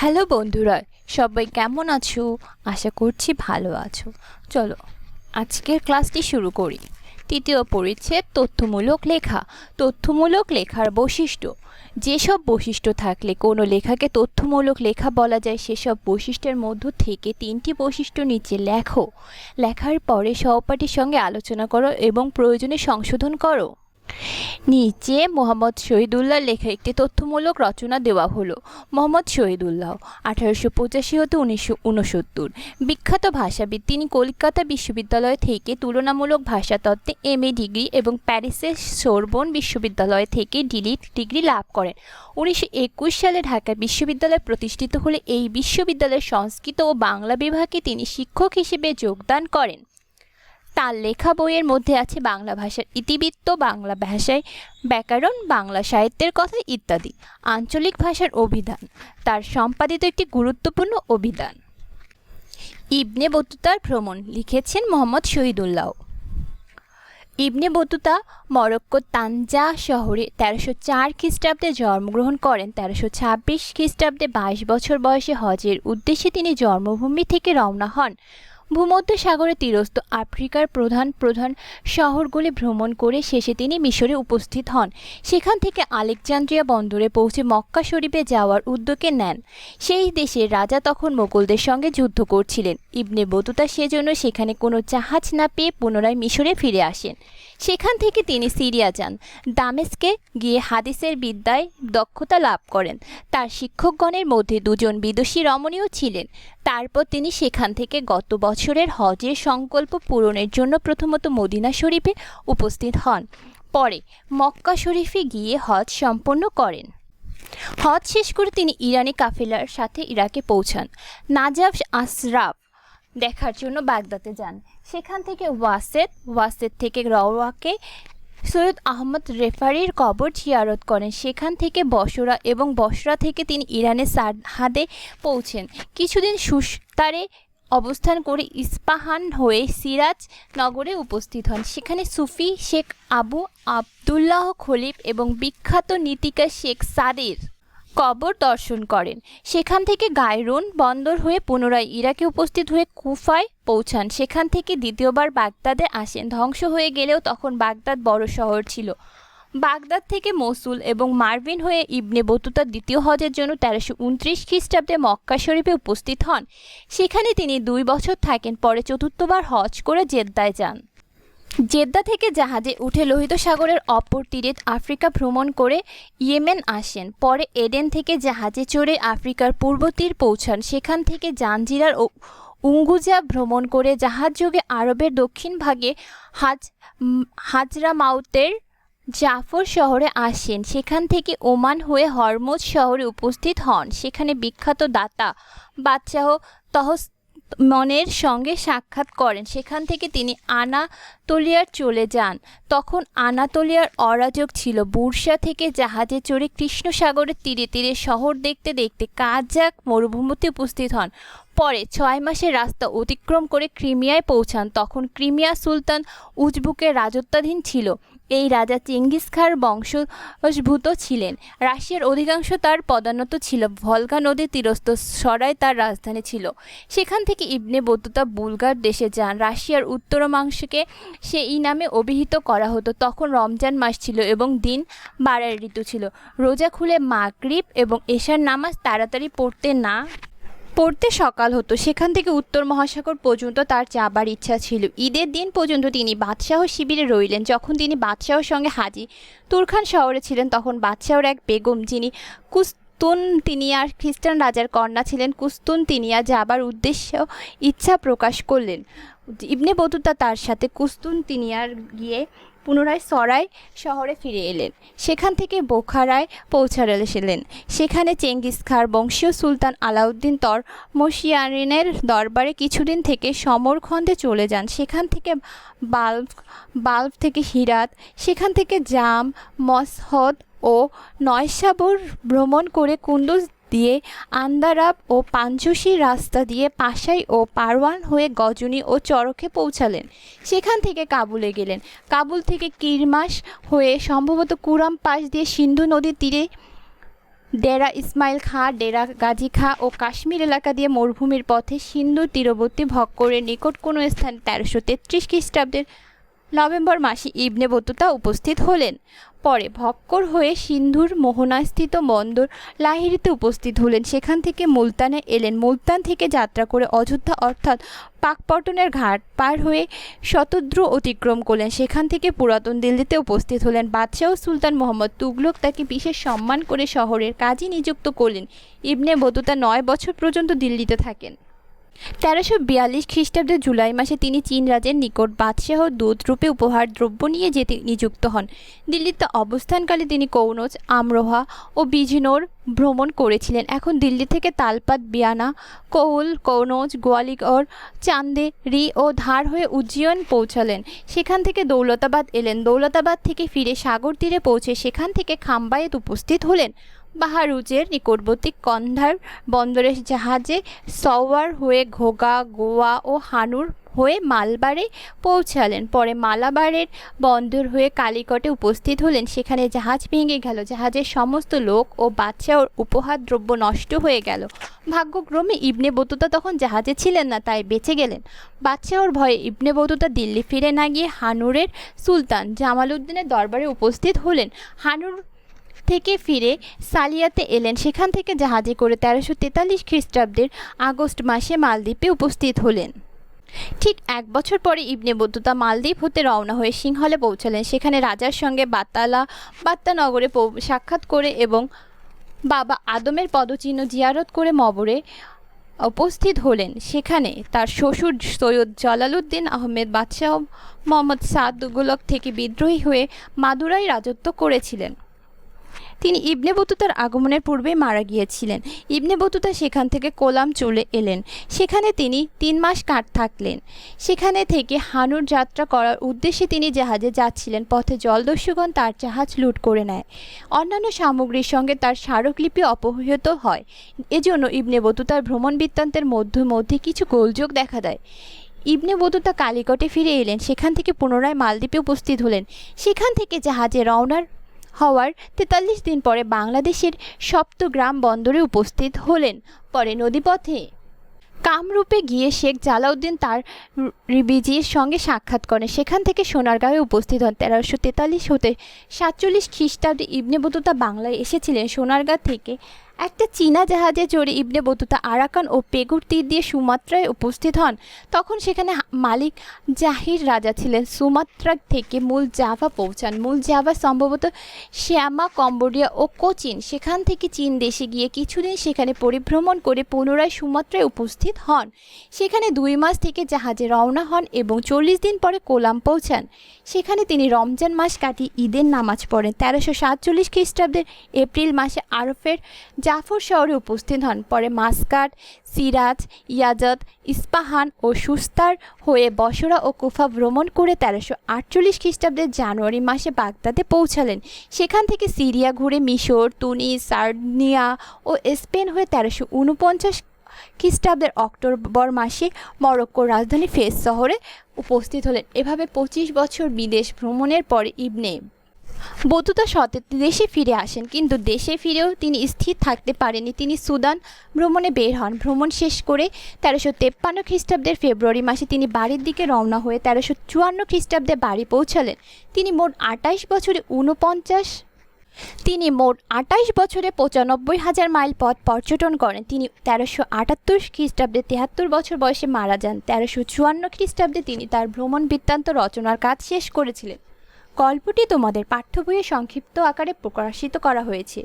Hello বন্ধুরা, সবাই কেমন আছো? আশা করছি ভালো আছো। চলো, আজকের ক্লাসটি শুরু করি। তৃতীয় পরিচ্ছেদ, তথ্যমূলক লেখা। তথ্যমূলক লেখার বৈশিষ্ট্য। যেসব বৈশিষ্ট্য থাকলে কোনো লেখাকে তথ্যমূলক লেখা বলা যায়, সেসব বৈশিষ্ট্যের মধ্য থেকে তিনটি বৈশিষ্ট্য নিচে লেখো। লেখার পরে সহপাঠীর সঙ্গে আলোচনা করো এবং প্রয়োজনে সংশোধন করো। নিচে মোহাম্মদ শহীদুল্লাহ লেখা একটি তথ্যমূলক রচনা দেওয়া হলো। মোহাম্মদ শহীদুল্লাহ, আঠারোশো পঁচাশি হতে উনিশশো উনসত্তর। বিখ্যাত ভাষাবিদ, তিনি কলকাতা বিশ্ববিদ্যালয় থেকে তুলনামূলক ভাষাতত্ত্বে এম এ ডিগ্রি এবং প্যারিসের সোরবন বিশ্ববিদ্যালয় থেকে ডিলিট ডিগ্রি লাভ করেন। উনিশশো একুশ সালে ঢাকা বিশ্ববিদ্যালয় প্রতিষ্ঠিত হলে এই বিশ্ববিদ্যালয়ের সংস্কৃত ও বাংলা বিভাগে তিনি শিক্ষক হিসেবে যোগদান করেন। তার লেখা বইয়ের মধ্যে আছে বাংলা ভাষার ইতিবৃত্ত, বাংলা ভাষায় ব্যাকরণ, বাংলা সাহিত্যের কথা ইত্যাদি। আঞ্চলিক ভাষার অভিধান। তার সম্পাদিত একটি গুরুত্বপূর্ণ অভিধান। ইবনে বতুতার ভ্রমণ লিখেছেন মোহাম্মদ শহীদুল্লাহ। ইবনে বতুতা মরক্কোর তানজা শহরে তেরোশো চার খ্রিস্টাব্দে জন্মগ্রহণ করেন। তেরোশো ছাব্বিশ খ্রিস্টাব্দে বাইশ বছর বয়সে হজের উদ্দেশ্যে তিনি জন্মভূমি থেকে রওনা হন। ভূমধ্য সাগরে তীরস্থ আফ্রিকার প্রধান প্রধান শহরগুলি ভ্রমণ করে শেষে তিনি মিশরে উপস্থিত হন। সেখান থেকে আলেকজান্দ্রিয়া বন্দরে পৌঁছে মক্কা শরীফে যাওয়ার উদ্যোগে নেন। সেই দেশে রাজা তখন মোগলদের সঙ্গে যুদ্ধ করছিলেন। ইবনে বতুতা সেজন্য সেখানে কোনো জাহাজ না পেয়ে পুনরায় মিশরে ফিরে আসেন। সেখান থেকে তিনি সিরিয়া যান। দামেস্কে গিয়ে হাদিসের বিদ্যায় দক্ষতা লাভ করেন। তার শিক্ষকগণের মধ্যে দুজন বিদুষী রমণীয় ছিলেন। তারপর তিনি সেখান থেকে গত বছরের হজের সংকল্প পূরণের জন্য প্রথমত মদিনা শরীফে উপস্থিত হন। পরে মক্কা শরীফে গিয়ে হজ সম্পন্ন করেন। হজ শেষ করে তিনি ইরানি কাফেলার সাথে ইরাকে পৌঁছান। নাজাফ আশরাফ দেখার জন্য বাগদাতে যান। সেখান থেকে ওয়াসেদ ওয়াসেদ থেকে রওয়াকে সৈয়দ আহমদ রেফারির কবর জিয়ারত করেন। সেখান থেকে বসরা এবং বসরা থেকে তিনি ইরানের সারহাদে পৌঁছেন। কিছুদিন সুস্তারে অবস্থান করে ইস্পাহান হয়ে সিরাজ নগরে উপস্থিত হন। সেখানে সুফি শেখ আবু আবদুল্লাহ খলিফ এবং বিখ্যাত নীতিকা শেখ সাদের কবর দর্শন করেন। সেখান থেকে গায়রুন বন্দর হয়ে পুনরায় ইরাকে উপস্থিত হয়ে কুফায় পৌঁছান। সেখান থেকে দ্বিতীয়বার বাগদাদে আসেন। ধ্বংস হয়ে গেলেও তখন বাগদাদ বড় শহর ছিল। বাগদাদ থেকে মসুল এবং মার্ভিন হয়ে ইবনে বতুতা দ্বিতীয় হজের জন্য তেরোশো উনত্রিশ খ্রিস্টাব্দে মক্কা শরীফে উপস্থিত হন। সেখানে তিনি দুই বছর থাকেন। পরে চতুর্থবার হজ করে জেদ্দায় যান। জেদ্দা থেকে জাহাজে উঠে লোহিত সাগরের অপর তীরে আফ্রিকা ভ্রমণ করে ইয়েমেন আসেন। পরে এডেন থেকে জাহাজে চড়ে আফ্রিকার পূর্ব তীর পৌঁছান। সেখান থেকে জাঞ্জিরার ও উঙ্গুজা ভ্রমণ করে জাহাজযোগে আরবের দক্ষিণ ভাগে হাজ হাজরা মাউতের জাফর শহরে আসেন। সেখান থেকে ওমান হয়ে হরমোজ শহরে উপস্থিত হন। সেখানে বিখ্যাত দাতা বাদশাহ তহস মনের সঙ্গে সাক্ষাৎ করেন। সেখান থেকে তিনি আনাতোলিয়ার চলে যান। তখন আনাতোলিয়ার অরাজক ছিল। বুর্সা থেকে জাহাজে চড়ে কৃষ্ণসাগরের তীরে তীরে শহর দেখতে দেখতে কাজাক মরুভূমিতে উপস্থিত হন। পরে ছয় মাসের রাস্তা অতিক্রম করে ক্রিমিয়ায় পৌঁছান, তখন ক্রিমিয়া সুলতান উজবুকের রাজত্বাধীন ছিল। এই রাজা চেঙ্গিস খার বংশভূত ছিলেন। রাশিয়ার অধিকাংশ তার পদানত ছিল। ভলগা নদীর তীরস্থ সরাই তার রাজধানী ছিল। সেখান থেকে ইবনে বতুতা বুলগার দেশে যান। রাশিয়ার উত্তরমাংশকে সে এই নামে অভিহিত করা হতো। তখন রমজান মাস ছিল এবং দিন বাড়ার ঋতু ছিল। রোজা খুলে মাগরিব এবং এশার নামাজ তাড়াতাড়ি পড়তে না পড়তে সকাল হতো। সেখান থেকে উত্তর মহাসাগর পর্যন্ত তার যাবার ইচ্ছা ছিল। ঈদের দিন পর্যন্ত তিনি বাদশাহ শিবিরে রইলেন। যখন তিনি বাদশাহর সঙ্গে হাজি তুরখান শহরে ছিলেন, তখন বাদশাহর এক বেগম, যিনি কুস্তুন তিনিয়ার খ্রিস্টান রাজার কন্যা ছিলেন, কুস্তুন তিনিয়া যাবার উদ্দেশ্য ইচ্ছা প্রকাশ করলেন। ইবনে বতুতা তার সাথে কুস্তুন তিনিয়ার গিয়ে পুনরায় সরাই শহরে ফিরে এলেন। সেখান থেকে বোখারায় পৌঁছালেন সেখানে চেঙ্গিস খার বংশীয় সুলতান আলাউদ্দিন তর মশিয়ারিনের দরবারে কিছুদিন থেকে সমরখন্দে চলে যান। সেখান থেকে বাল্ব বাল্ব থেকে হিরাত, সেখান থেকে জাম, মসহদ ও নয়সাবর ভ্রমণ করে কুন্দুজ দিয়ে আন্দারাব ও পাঞ্চশি রাস্তা দিয়ে পাশাই ও পারওয়ান হয়ে গজনী ও চরকে পৌঁছালেন। সেখান থেকে কাবুলে গেলেন। কাবুল থেকে কিরমাস হয়ে সম্ভবত কুরাম পাশ দিয়ে সিন্ধু নদীর তীরে ডেরা ইসমাইল খাঁ, ডেরা গাজী খাঁ ও কাশ্মীর এলাকা দিয়ে মরুভূমির পথে সিন্ধু তীরবর্তী ভক্করের নিকট কোনো স্থান তেরোশো তেত্রিশ খ্রিস্টাব্দের নভেম্বর মাসে ইবনে বতুতা উপস্থিত হলেন। পরে ভক্কর হয়ে সিন্ধুর মোহনাস্থিত বন্দর লাহিরিতে উপস্থিত হলেন। সেখান থেকে মুলতানে এলেন। মুলতান থেকে যাত্রা করে অযোধ্যা অর্থাৎ পাকপটনের ঘাট পার হয়ে শতদ্রু অতিক্রম করলেন। সেখান থেকে পুরাতন দিল্লিতে উপস্থিত হলেন। বাদশাহ সুলতান মোহাম্মদ তুগলক তাকে বিশেষ সম্মান করে শহরের কাজী নিযুক্ত করলেন। ইবনে বতুতা নয় বছর পর্যন্ত দিল্লিতে থাকেন। তেরোশো বিয়াল্লিশ খ্রিস্টাব্দে জুলাই মাসে তিনি চীন রাজের নিকট বাদশাহ দূত রূপে উপহার দ্রব্য নিয়ে যেতে নিযুক্ত হন। দিল্লিতে অবস্থানকালে তিনি কৌনজ, আমরোহা ও বিজনোর ভ্রমণ করেছিলেন। এখন দিল্লি থেকে তালপাত, বিয়ানা কৌল কৌনজ গোয়ালিয়র চান্দে, রি ও ধার হয়ে উজ্জয়ন পৌঁছালেন। সেখান থেকে দৌলতাবাদ এলেন। দৌলতাবাদ থেকে ফিরে সাগর তীরে পৌঁছে সেখান থেকে খাম্বায়েত উপস্থিত হলেন। বাহারুজের নিকটবর্তী কন্ধার বন্দরের জাহাজে সওয়ার হয়ে ঘোগা, গোয়া ও হানুর হয়ে মালবারে পৌঁছালেন। পরে মালাবারের বন্দর হয়ে কালিকটে উপস্থিত হলেন। সেখানে জাহাজ ভেঙে গেল। জাহাজের সমস্ত লোক ও বাচ্চা ওর উপহার দ্রব্য নষ্ট হয়ে গেল। ভাগ্যক্রমে ইবনে বতুতা তখন জাহাজে ছিলেন না, তাই বেঁচে গেলেন। বাচ্চা ওর ভয়ে ইবনে বতুতা দিল্লি ফিরে না গিয়ে হানুরের সুলতান জামাল উদ্দিনের দরবারে উপস্থিত হলেন। হানুর থেকে ফিরে সালিয়াতে এলেন। সেখান থেকে জাহাজে করে তেরোশো তেতাল্লিশ খ্রিস্টাব্দের আগস্ট মাসে মালদ্বীপে উপস্থিত হলেন। ঠিক এক বছর পরে ইবনে বতুতা মালদ্বীপ হতে রওনা হয়ে সিংহলে পৌঁছালেন। সেখানে রাজার সঙ্গে বাতালা, বাত্তানগরে সাক্ষাৎ করে এবং বাবা আদমের পদচিহ্ন জিয়ারত করে মবরে উপস্থিত হলেন। সেখানে তার শ্বশুর সৈয়দ জালালউদ্দিন আহমেদ বাদশাহ মোহাম্মদ সাদ তুগলক থেকে বিদ্রোহী হয়ে মাদুরাই রাজত্ব করেছিলেন। তিনি ইবনে বতুতার আগমনের পূর্বেই মারা গিয়েছিলেন। ইবনে বতুতা সেখান থেকে কোলাম চলে এলেন। সেখানে তিনি তিন মাস কাট থাকলেন। সেখানে থেকে হানুর যাত্রা করার উদ্দেশ্যে তিনি জাহাজে যাচ্ছিলেন। পথে জলদস্যুগণ তার জাহাজ লুট করে নেয়। অন্যান্য সামগ্রীর সঙ্গে তার স্মারকলিপি অপহৃত হয়। এজন্য ইবনে বতুতার ভ্রমণ বৃত্তান্তের মধ্যে মধ্যে কিছু গোলযোগ দেখা দেয়। ইবনে বতুতা কালিকটে ফিরে এলেন। সেখান থেকে পুনরায় মালদ্বীপে উপস্থিত হলেন। সেখান থেকে জাহাজে রওনার হওয়ার তেতাল্লিশ দিন পরে বাংলাদেশের সপ্তগ্রাম বন্দরে উপস্থিত হলেন পরে নদীপথে। কামরূপে গিয়ে শেখ জালাউদ্দিন তার রিবিজির সঙ্গে সাক্ষাৎ করেন। সেখান থেকে সোনারগাঁয়ে উপস্থিত হন। তেরোশো তেতাল্লিশ হতে সাতচল্লিশ খ্রিস্টাব্দে ইবনে বতুতা বাংলায় এসেছিলেন। সোনারগাঁ থেকে একটা চীনা জাহাজে চড়ে ইবনে বতুতা আরাকান ও পেগুর তীর দিয়ে সুমাত্রায় উপস্থিত হন। তখন সেখানে মালিক জাহির রাজা ছিলেন। সুমাত্রা থেকে মূল জাভা পৌঁছান। মূল জাভা সম্ভবত শ্যামা, কম্বোডিয়া ও কোচিন। সেখান থেকে চীন দেশে গিয়ে কিছুদিন সেখানে পরিভ্রমণ করে পুনরায় সুমাত্রায় উপস্থিত হন। সেখানে দুই মাস থেকে জাহাজে রওনা হন এবং চল্লিশ দিন পরে কোলাম পৌঁছান। সেখানে তিনি রমজান মাস কাটিয়ে ঈদের নামাজ পড়েন। তেরোশো সাতচল্লিশ খ্রিস্টাব্দের এপ্রিল মাসে আরফের জাফর শহরে উপস্থিত হন। পরে মাসকাট, সিরাজ, ইয়াজত, ইস্পাহান ও সুস্তার হয়ে বসরা ও কুফা ভ্রমণ করে তেরোশো আটচল্লিশ খ্রিস্টাব্দের জানুয়ারি মাসে বাগদাদে পৌঁছালেন। সেখান থেকে সিরিয়া ঘুরে মিশর, তুনিস সার্ডিয়া ও স্পেন হয়ে তেরোশো উনপঞ্চাশ খ্রিস্টাব্দের অক্টোবর মাসে মরক্কোর রাজধানী ফেস শহরে উপস্থিত হলেন। এভাবে পঁচিশ বছর বিদেশ ভ্রমণের পরে ইবনে বতুতা সতে দেশে ফিরে আসেন, কিন্তু দেশে ফিরেও তিনি স্থির থাকতে পারেনি তিনি সুদান ভ্রমণে বের হন। ভ্রমণ শেষ করে তেরোশো তেপ্পান্ন খ্রিস্টাব্দের ফেব্রুয়ারি মাসে তিনি বাড়ির দিকে রওনা হয়ে তেরোশো চুয়ান্ন খ্রিস্টাব্দে বাড়ি পৌঁছালেন। তিনি মোট আটাইশ বছরে ঊনপঞ্চাশ তিনি মোট আটাইশ বছরে পঁচানব্বই হাজার মাইল পথ পর্যটন করেন। তিনি তেরোশো আটাত্তর খ্রিস্টাব্দে তেহাত্তর বছর বয়সে মারা যান। তেরোশো চুয়ান্ন খ্রিস্টাব্দে তিনি তার ভ্রমণ বৃত্তান্ত রচনার কাজ শেষ করেছিলেন। গল্পটি তোমাদের পাঠ্য বইয়ে সংক্ষিপ্ত আকারে প্রকাশিত করা হয়েছে।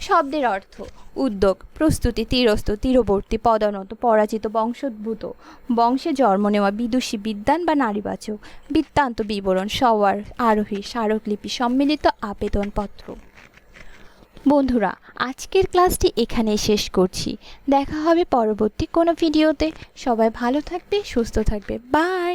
শব্দের অর্থ, উদ্যোগ, প্রস্তুতি তীরস্থ তীরবর্তী পদানত পরাজিত, বংশোদ্ভূত, বংশে জন্ম নেওয়া বিদুষী বিদ্যান বা নারীবাচক, বৃত্তান্ত বিবরণ, সওয়ার, আরোহী, স্মারকলিপি, সম্মিলিত আবেদনপত্র। বন্ধুরা, আজকের ক্লাসটি এখানে শেষ করছি। দেখা হবে পরবর্তী কোনো ভিডিওতে। সবাই ভালো থাকবে, সুস্থ থাকবে। বাই!